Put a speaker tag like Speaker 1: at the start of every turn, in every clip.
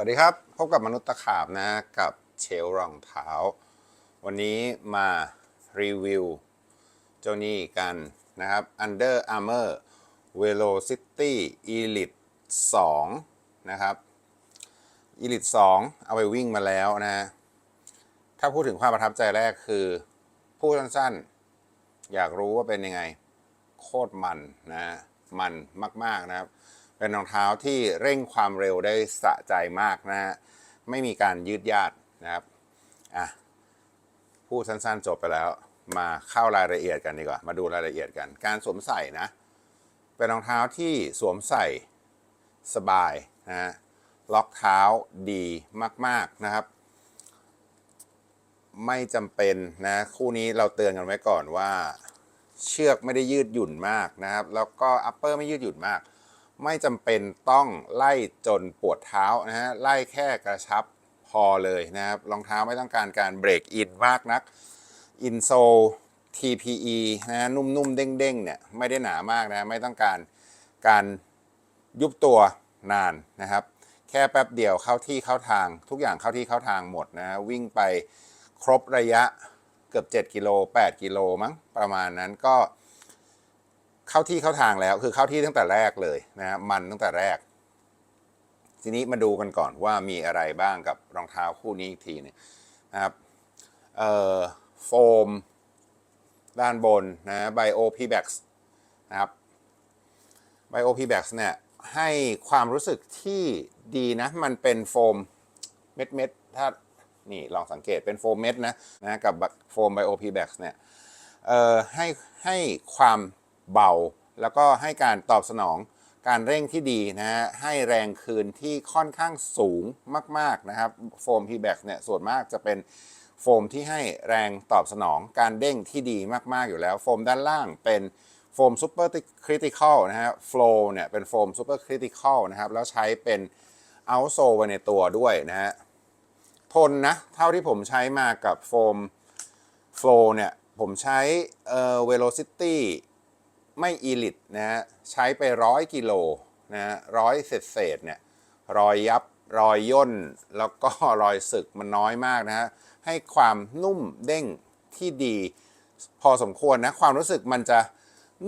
Speaker 1: วัสดีครับ พบกับมนุษย์ตะขาบนะกับเชลรองเท้า วันนี้มารีวิวเจ้านี่กันนะครับ Under Armour Velocity Elite 2 นะครับ Elite 2 เอาไปวิ่งมาแล้วนะ ถ้าพูดถึงความประทับใจแรกคือ พูดสั้นๆ อยากรู้ว่าเป็นยังไง โคตรมันนะ มันมาก ๆ นะครับ เป็นรองเท้าที่เร่งความเร็วได้สะใจมากนะฮะไม่มีการยืดยาดนะครับอะพูดสั้นๆจบไปแล้ว มาเข้ารายละเอียดกันดีกว่า มาดูรายละเอียดกัน การสวมใส่นะ เป็นรองเท้าที่สวมใส่สบายนะฮะล็อกเท้าดีมากๆนะครับ ไม่จำเป็นนะ คู่นี้เราเตือนกันไว้ก่อนว่า เชือกไม่ได้ยืดหยุ่นมากนะครับ แล้วก็อัปเปอร์ไม่ยืดหยุ่นมาก ไม่จำเป็นต้องไล่จนปวดเท้านะฮะไล่แค่กระชับพอเลยนะครับรองเท้าไม่ต้องการการเบรกอินมากนักอินโซ TPE นะฮะนุ่มๆ เด้งๆเนี่ยไม่ได้หนามากนะไม่ต้องการการยุบตัวนานนะครับ แค่แป๊บเดียวเข้าที่เข้าทาง ทุกอย่างเข้าที่เข้าทางหมดนะฮะวิ่งไปครบระยะเกือบ 7 กิโล 8 กิโลมั้งประมาณนั้นก็ เข้าที่เข้าทางแล้วคือเข้าที่ตั้งแต่แรกเลยนะฮะมันตั้งแต่แรก ทีนี้มาดูกันก่อนว่ามีอะไรบ้างกับรองเท้าคู่นี้อีกทีหนึงนะครับเอ่อโฟม ด้านบนนะไบโอพีแบ็กนะครับไบโอพีแบ็กเนี่ยให้ความรู้สึกที่ดีนะ มันเป็นโฟมเม็ดเม็ดถ้านี่ลองสังเกตเป็นโฟมเม็ดนะนะกับโฟมไบโอพีแบ็กเนี่ยเอ่อให้ให้ความ เบา แล้วก็ให้การตอบสนองการเร่งที่ดีนะฮะให้แรงคืนที่ค่อนข้างสูงมากๆนะครับโฟม p b a c เนี่ยส่วนมากจะเป็นโฟมที่ให้แรงตอบสนองการเด้งที่ดีมากๆอยู่แล้ว โฟมด้านล่างเป็นโฟมซูเปอร์คริติคอลนะฮะโฟลเนี่ยเป็นโฟมซูเปอร์คริติคอลนะครับแล้วใช้เป็นเอาโซไว้ในตัวด้วยนะฮะทนนะ เท่าที่ผมใช้มากับโฟมโฟลเนี่ยผมใช้เอ่อ velocity ไม่ elite นะฮะใช้ไปร้อยกิโลนะฮะร้อยเศษเศษเนี่ยรอยยับรอยย่น แล้วก็รอยสึกมันน้อยมากนะฮะให้ความนุ่มเด้งที่ดี พอสมควรนะความรู้สึกมันจะ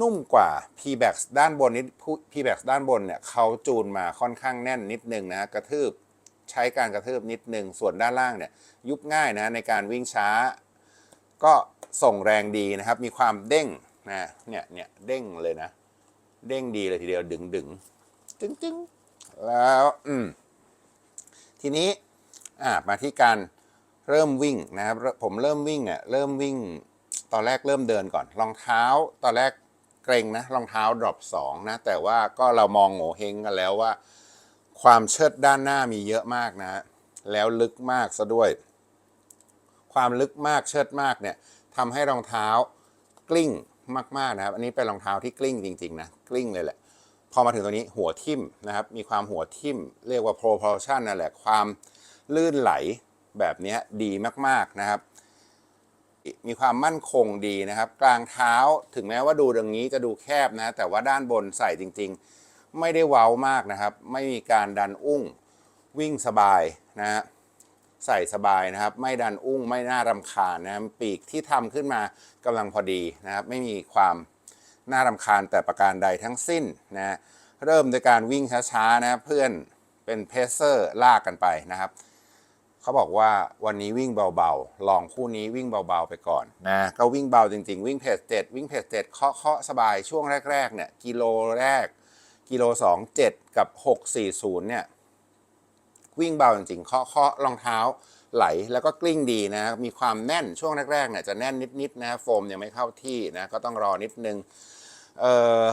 Speaker 1: นุ่มกว่า p b a x ด้านบนนิด p b a x ด้านบนเนี่ยเขาจูนมาค่อนข้างแน่นนิดนึงนะกระทืบใช้การกระทืบนิดนึง ส่วนด้านล่างเนี่ยยุบง่ายนะในการวิ่งช้า ก็ส่งแรงดีนะครับ มีความเด้ง นะเนี่ยเนี่ยเด้งเลยนะ เด้งดีเลยทีเดียวดึงดึงจึงจึงแล้วอืมทีนี้อ่ามาที่การเริ่มวิ่งนะครับ ผมเริ่มวิ่งเนี่ยเริ่มวิ่งตอนแรกเริ่มเดินก่อน รองเท้าตอนแรกเกรงนะรองเท้าดรอปสองนะ แต่ว่าก็เรามองโง่เฮงกันแล้วว่า ความเชิดด้านหน้ามีเยอะมากนะแล้วลึกมากซะด้วย ความลึกมากเชิดมากเนี่ยทำให้รองเท้ากลิ้ง มากๆนะครับ อันนี้เป็นรองเท้าที่กลิ้งจริงๆนะกลิ้งเลยแหละ พอมาถึงตรงนี้หัวทิ่มนะครับ มีความหัวทิ่ม เรียกว่า propulsion นั่นแหละความลื่นไหลแบบนี้ดีมากๆนะครับ มีความมั่นคงดีนะครับ กลางเท้าถึงแม้ว่าดูดังนี้จะดูแคบนะ แต่ว่าด้านบนใส่จริง ๆ ไม่ได้เว้ามากนะครับ ไม่มีการดันอุ้งวิ่งสบายนะฮะ ใส่สบายนะครับ ไม่ดันอุ้งไม่น่ารำคาญนะครับปีกที่ทำขึ้นมากำลังพอดีนะครับ ไม่มีความน่ารำคาญแต่ประการใดทั้งสิ้นนะเริ่มโดยการวิ่งช้าๆนะเพื่อนเป็นเพเซอร์ลากกันไปนะครับเขาบอกว่าวันนี้วิ่งเบาๆ ลองคู่นี้วิ่งเบาๆไปก่อนนะก็วิ่งเบาจริงๆ วิ่งเพจเจ็ดวิ่งเพจเจ็ดเคาะเคาะสบายช่วงแรกๆเนี่ยกิโลแรก กิโลสองเจ็ดกับหกสี่ศูนย์เนี่ย วิ่งเบาจริงๆเคาะเคาะรองเท้าไหลแล้วก็กลิ้งดีนะ มีความแน่นช่วงแรกๆเนี่ยจะแน่นนิดๆนะโฟมยังไม่เข้าที่นะก็ต้องรอนิดนึงเอ่อ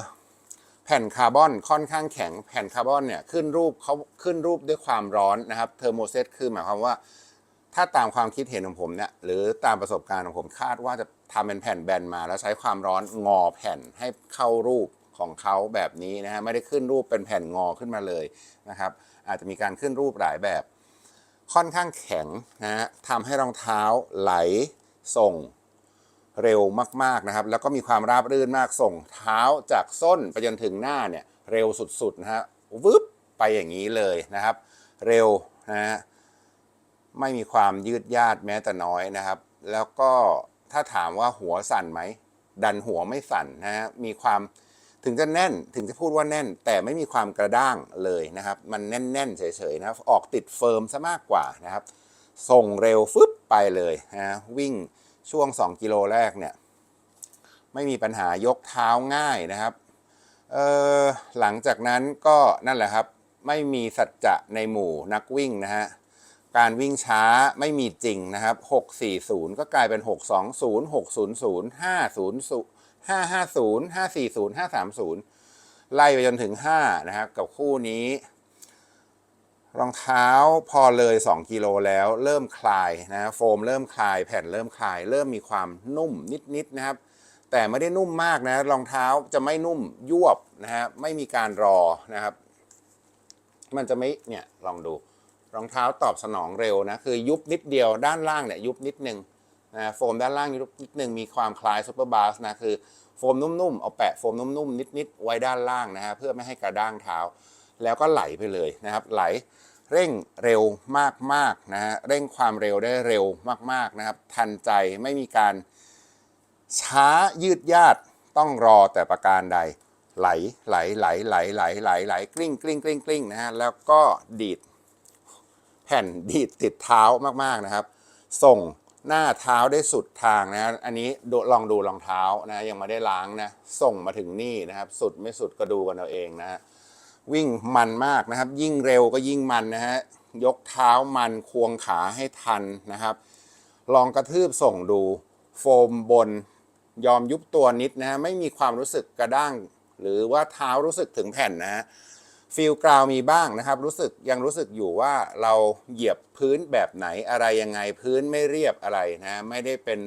Speaker 1: แผ่นคาร์บอนค่อนข้างแข็ง แผ่นคาร์บอนเนี่ยขึ้นรูปเขาขึ้นรูปด้วยความร้อนนะครับเทอร์โมเซตคือหมายความว่า ถ้าตามความคิดเห็นของผมเนี่ยหรือตามประสบการณ์ของผมคาดว่าจะทำเป็นแผ่นแบนมา แล้วใช้ความร้อนงอแผ่นให้เข้ารูปของเขาแบบนี้นะฮะไม่ได้ขึ้นรูปเป็นแผ่นงอขึ้นมาเลยนะครับ อาจจะมีการขึ้นรูปหลายแบบ ค่อนข้างแข็งนะฮะทำให้รองเท้าไหลส่งเร็วมากๆนะครับ แล้วก็มีความราบรื่นมากส่งเท้าจากส้นไปจนถึงหน้าเนี่ยเร็วสุดๆนะฮะวึบไปอย่างนี้เลยนะครับ เร็วนะฮะไม่มีความยืดยาดแม้แต่น้อยนะครับ แล้วก็ถ้าถามว่าหัวสั่นไหมดันหัวไม่สั่นนะฮะมีความ ถึงจะแน่นถึงจะพูดว่าแน่น แต่ไม่มีความกระด้างเลยนะครับ มันแน่นๆเฉยๆนะครับออกติดเฟิร์มซะมากกว่านะครับ ส่งเร็วฟึบไปเลยนะวิ่งช่วง 2 กิโลแรกเนี่ยไม่มีปัญหายกเท้าง่ายนะครับเออหลังจากนั้นก็นั่นแหละครับ ไม่มีสัจจะในหมู่นักวิ่งนะฮะการวิ่งช้าไม่มีจริงนะครับ 640 ก็กลายเป็น 620 600 500 550 540 530 ไล่ไปจนถึง 5 นะครับ กับคู่นี้ รองเท้าพอเลย 2 กิโลแล้ว เริ่มคลายนะโฟมเริ่มคลาย แผ่นเริ่มคลาย เริ่มมีความนุ่มนิดๆนะครับ แต่ไม่ได้นุ่มมากนะรองเท้าจะไม่นุ่มยวบนะฮะไม่มีการรอนะครับ มันจะไม่เนี่ยลองดูรองเท้าตอบสนองเร็วนะคือยุบนิดเดียวด้านล่างเนี่ยยุบนิดนึง นะโฟมด้านล่างยุบนิดนึงมีความคล้ายซูเปอร์บาสนะคือโฟมนุ่มๆเอาแปะโฟมนุ่มๆนิดๆไว้ด้านล่างนะฮะเพื่อไม่ให้กระด้างเท้า แล้วก็ไหลไปเลยนะครับ ไหลเร่งเร็วมากๆนะฮะเร่งความเร็วได้เร็วมากๆนะครับ ทันใจไม่มีการช้ายืดยาดต้องรอแต่ประการใด ไหลไหลไหลไหลไหลไหลไหลกลิ้งกลิ้งกลิ้งกลิ้งนะฮะแล้วก็ดีดแผ่นดีดติดเท้ามากๆนะครับ ส่ง หน้าเท้าได้สุดทางนะอันนี้ลองดูรองเท้านะยังไม่ได้ล้างนะส่งมาถึงนี่นะครับ สุดไม่สุดก็ดูกันเอาเองนะฮะวิ่งมันมากนะครับ ยิ่งเร็วก็ยิ่งมันนะฮะยกเท้ามันควงขาให้ทันนะครับ ลองกระทืบส่งดูโฟมบนยอมยุบตัวนิดนะฮะไม่มีความรู้สึกกระด้าง หรือว่าเท้ารู้สึกถึงแผ่นนะฮะ ฟีลกราวมีบ้างนะครับ รู้สึกยังรู้สึกอยู่ว่าเราเหยียบพื้นแบบไหนอะไรยังไงพื้นไม่เรียบอะไรนะ ไม่ได้เป็น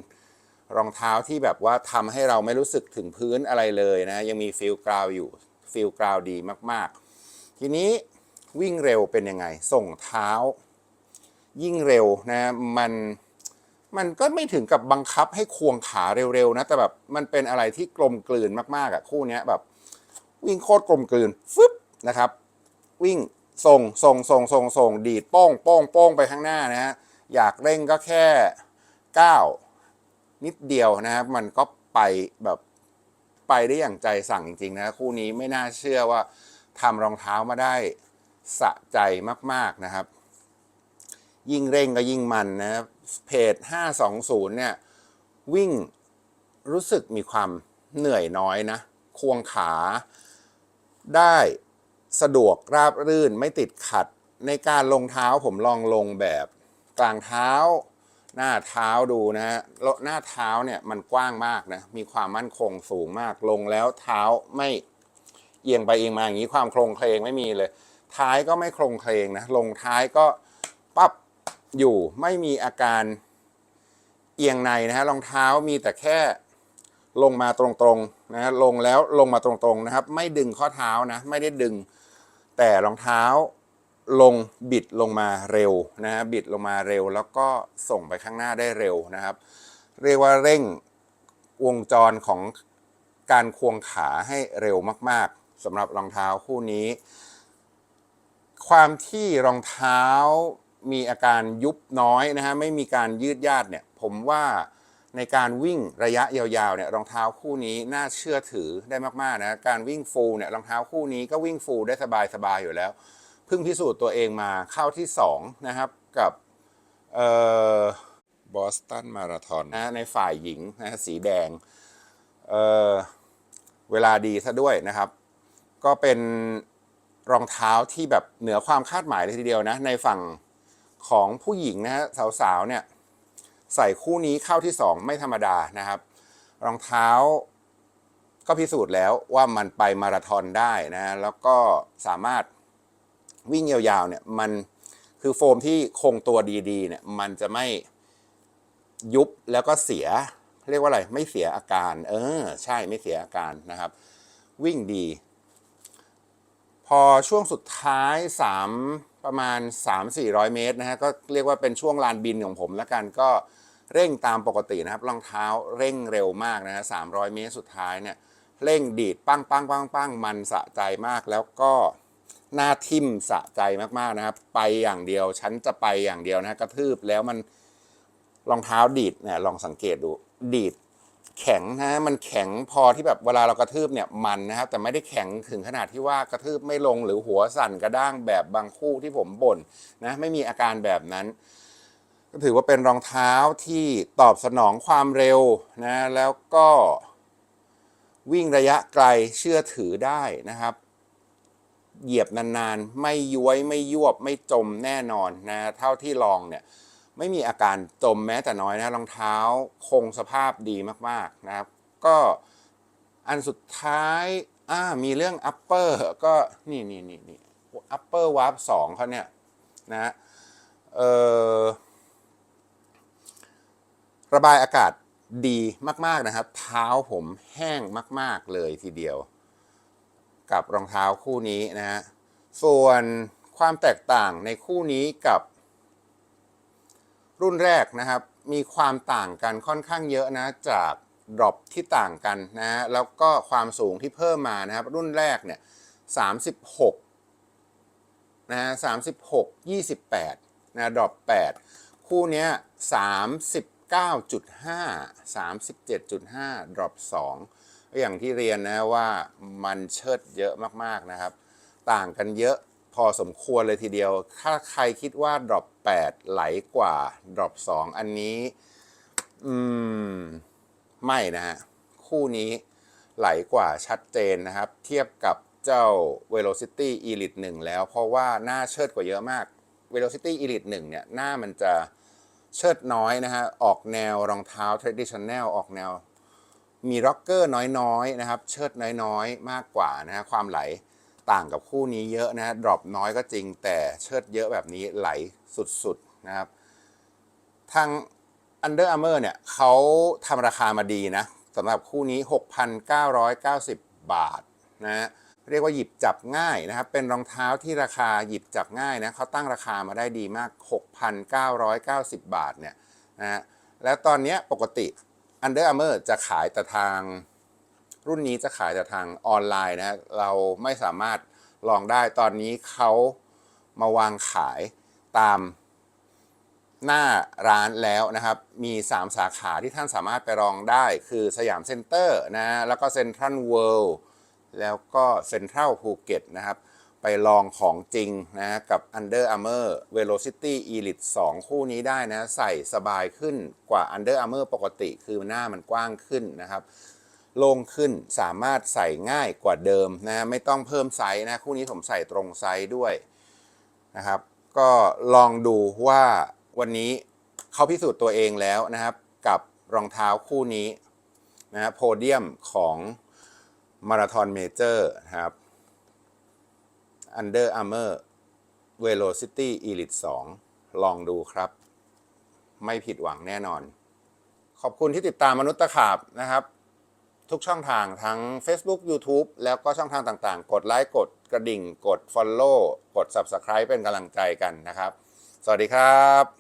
Speaker 1: รองเท้าที่แบบว่าทำให้เราไม่รู้สึกถึงพื้นอะไรเลยนะ ยังมีฟีลกราวอยู่ฟีลกราวดีมาก ๆ ทีนี้วิ่งเร็วเป็นยังไง ส่งเท้า ยิ่งเร็วนะมันมันก็ไม่ถึงกับบังคับให้ควงขาเร็วๆนะ แต่แบบมันเป็นอะไรที่กลมกลืนมากๆอะคู่นี้แบบ วิ่งโคตรกลมกลืนฟึบนะครับ วิ่งส่งส่งส่งส่งส่งดีดโป้งโป้งโป้งไปข้างหน้านะฮะอยากเร่งก็แค่ก้าวนิดเดียวนะครับมันก็ไปแบบไปได้อย่างใจสั่งจริงๆนะคู่นี้ไม่น่าเชื่อว่าทำรองเท้ามาได้สะใจมากๆนะครับ ยิ่งเร่งก็ยิ่งมันนะครับเพจ 520 เนี่ย วิ่งรู้สึกมีความเหนื่อยน้อยนะ ควงขาได้ สะดวกราบรื่นไม่ติดขัด ในการลงเท้าผมลองลงแบบกลางเท้า หน้าเท้าดูนะฮะหน้าเท้าเนี่ยมันกว้างมากนะมีความมั่นคงสูงมากลงแล้วเท้าไม่เอียงไปเอียงมาอย่างนี้ความโครงเคลงไม่มีเลย ท้ายก็ไม่โครงเคลงนะลงท้ายก็ปั๊บอยู่ไม่มีอาการเอียงในนะฮะรองเท้ามีแต่แค่ลงมาตรงๆนะฮะลงแล้วลงมาตรงๆนะครับ ไม่ดึงข้อเท้านะ ไม่ได้ดึง แต่รองเท้าลงบิดลงมาเร็วนะฮะบิดลงมาเร็ว แล้วก็ส่งไปข้างหน้าได้เร็วนะครับ เรียกว่าเร่งวงจรของการควงขาให้เร็วมาก ๆสำหรับรองเท้าคู่นี้ ความที่รองเท้ามีอาการยุบน้อยนะฮะไม่มีการยืดยาดเนี่ยผมว่า ในการวิ่งระยะยาวๆเนี่ยรองเท้าคู่นี้น่าเชื่อถือได้มากๆนะการวิ่งฟูลเนี่ยรองเท้าคู่นี้ก็วิ่งฟูลได้สบายๆอยู่แล้ว เพิ่งพิสูจน์ตัวเองมาเข้าที่ 2 นะครับกับเอ่อบอสตันมาราธอนนะในฝ่ายหญิงนะสีแดงเอ่อเวลาดีซะด้วยนะครับ ก็เป็นรองเท้าที่แบบเหนือความคาดหมายเลยทีเดียวนะในฝั่งของผู้หญิงนะฮะสาวๆเนี่ย ใส่คู่นี้เข้าที่ 2 ไม่ธรรมดานะครับ รองเท้าก็พิสูจน์แล้วว่ามันไปมาราธอนได้นะแล้วก็สามารถวิ่งยาวๆเนี่ยมันคือโฟมที่คงตัวดีๆเนี่ยมันจะไม่ยุบแล้วก็เสีย เรียกว่าอะไรไม่เสียอาการ เออ ใช่ไม่เสียอาการนะครับ วิ่งดี พอช่วงสุดท้าย 3 ประมาณ 3-400 เมตรนะฮะก็เรียกว่าเป็นช่วงลานบินของผมแล้วกันก็ เร่งตามปกตินะครับรองเท้าเร่งเร็วมากนะฮะ300เมตรสุดท้ายเนี่ยเร่งดีดปั้งปั้งปั้งปั้งมันสะใจมาก แล้วก็หน้าทิ่มสะใจมากๆนะครับ ไปอย่างเดียว ฉันจะไปอย่างเดียวนะกระทืบแล้วมันรองเท้าดีดเนี่ยลองสังเกตดูดีดแข็งนะมันแข็งพอที่แบบเวลาเรากระทืบเนี่ยมันนะครับ แต่ไม่ได้แข็งถึงขนาดที่ว่ากระทืบไม่ลงหรือหัวสั่นกระด้างแบบบางคู่ที่ผมบ่นนะไม่มีอาการแบบนั้น ก็ถือว่าเป็นรองเท้าที่ตอบสนองความเร็วนะแล้วก็วิ่งระยะไกลเชื่อถือได้นะครับ เหยียบนานๆ ไม่ย้วยไม่ยวบไม่จมแน่นอนนะเท่าที่ลองเนี่ยไม่มีอาการจมแม้แต่น้อยนะรองเท้าคงสภาพดีมากๆนะครับ ก็อันสุดท้ายอ่ามีเรื่อง upper ก็นี่นี่นี่นี่ upper warp 2เขาเนี่ยนะเออ ระบายอากาศดีมากๆนะครับ เท้าผมแห้งมาก ๆ เลยทีเดียว กับรองเท้าคู่นี้นะฮะส่วนความแตกต่างในคู่นี้กับ รุ่นแรกนะครับ มีความต่างกันค่อนข้างเยอะนะจากดรอปที่ต่างกันนะฮะแล้วก็ความสูงที่เพิ่มมานะครับ รุ่นแรกเนี่ย36นะฮะ36 28นะดรอป8คู่เนี้ย 9.5 37.5ดรอป2อย่างที่เรียนนะว่ามันเชิดเยอะมากๆนะครับ ต่างกันเยอะพอสมควรเลยทีเดียว ถ้าใครคิดว่าดรอป8ไหลกว่าดรอป2อันนี้ อืม ไม่นะฮะ คู่นี้ไหลกว่าชัดเจนนะครับ เทียบกับเจ้า Velocity Elite 1 แล้ว เพราะว่าหน้าเชิดกว่าเยอะมาก Velocity Elite 1 เนี่ย หน้ามันจะ เชิดน้อยนะฮะออกแนวรองเท้า traditional ออกแนว มีร็อกเกอร์น้อยๆนะครับเชิดน้อยๆ มากกว่านะฮะความไหลต่างกับคู่นี้เยอะนะฮะดรอปน้อยก็จริง แต่เชิดเยอะแบบนี้ไหลสุดๆนะครับทาง Under Armour เนี่ยเขาทำราคามาดีนะสำหรับคู่นี้ 6,990 บาทนะฮะ เรียกว่าหยิบจับง่ายนะครับ เป็นรองเท้าที่ราคาหยิบจับง่ายนะเขาตั้งราคามาได้ดีมาก 6,990 บาทเนี่ยนะฮะแล้วตอนนี้ปกติ Under Armour จะขายแต่ทาง รุ่นนี้จะขายแต่ทางออนไลน์นะเราไม่สามารถลองได้ตอนนี้เขามาวางขายตามหน้าร้านแล้วนะครับ มี 3 สาขาที่ท่านสามารถไปลองได้ คือสยามเซ็นเตอร์นะ แล้วก็เซ็นทรัลเวิลด์ แล้วก็เซ็นทรัลภูเก็ตนะครับ ไปลองของจริงนะกับ Under Armour Velocity Elite 2 คู่นี้ได้นะ ใส่สบายขึ้นกว่า Under Armour ปกติคือหน้ามันกว้างขึ้นนะครับโล่งขึ้นสามารถใส่ง่ายกว่าเดิมนะไม่ต้องเพิ่มไซส์นะ คู่นี้ผมใส่ตรงไซส์ด้วยนะครับ ก็ลองดูว่าวันนี้เขาพิสูจน์ตัวเองแล้วนะครับ กับรองเท้าคู่นี้นะโพเดียมของ มาราธอนเมเจอร์นะครับ Under Armour Velocity Elite 2 ลองดูครับ ไม่ผิดหวังแน่นอน ขอบคุณที่ติดตามมนุษย์ตะขาบนะครับ ทุกช่องทางทั้ง Facebook YouTube แล้วก็ช่องทางต่างๆ กดไลค์กดกระดิ่ง กด Follow กด Subscribe เป็นกำลังใจกันนะครับ สวัสดีครับ